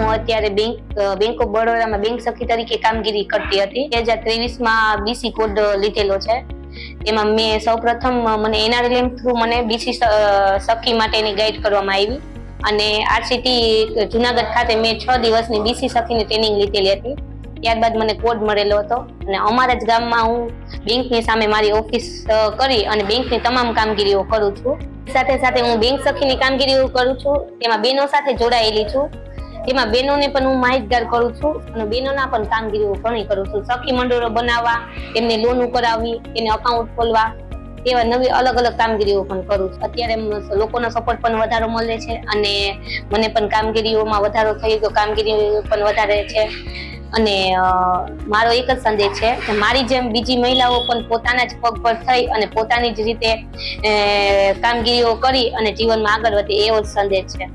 હું અત્યારે bank bank of બરોડામાં બેંક સખી તરીકે કામગીરી કરતી હતી. બે હજાર ત્રેવીસમાં બીસી કોડ લીધેલો છે. એમાં મેં સૌપ્રથમ મને એનઆરએલએમ થ્રુ મને બીસી સખી માટેની ગાઈડ કરવામાં આવી. અને આરસીટી જુનાગઢ ખાતે મેં છ દિવસની બીસી સખીની ટ્રેનિંગ લીધેલી હતી. ત્યારબાદ મને કોડ મળેલો હતો. અને અમારા જ ગામમાં હું બેંકની સામે મારી ઓફિસ કરી અને બેંકની તમામ કામગીરીઓ કરું છું. સાથે સાથે હું બેંક સખીની કામગીરીઓ કરું છું. તેમાં બહેનો સાથે જોડાયેલી છું. તેમાં બહેનોને પણ હું માહિતગાર કરું છું અને બહેનોના પણ કામગીરીઓ ઘણી કરું છું. સખી મંડળો બનાવવા તેમને લોન કરાવવી તેને અકાઉન્ટ ખોલવા, એવા નવી અલગ અલગ કામગીરીઓ પણ કરું છું. અત્યારે લોકોનો સપોર્ટ પણ વધારો મળે છે અને મને પણ કામગીરીઓમાં વધારો થઈ ગયો કામગીરી પણ વધારે છે. અને મારો એક જ સંદેશ છે કે મારી જેમ બીજી મહિલાઓ પણ પોતાના જ પગ પર થઈ અને પોતાની જ રીતે કામગીરીઓ કરી અને જીવનમાં આગળ વધે એવો જ સંદેશ છે.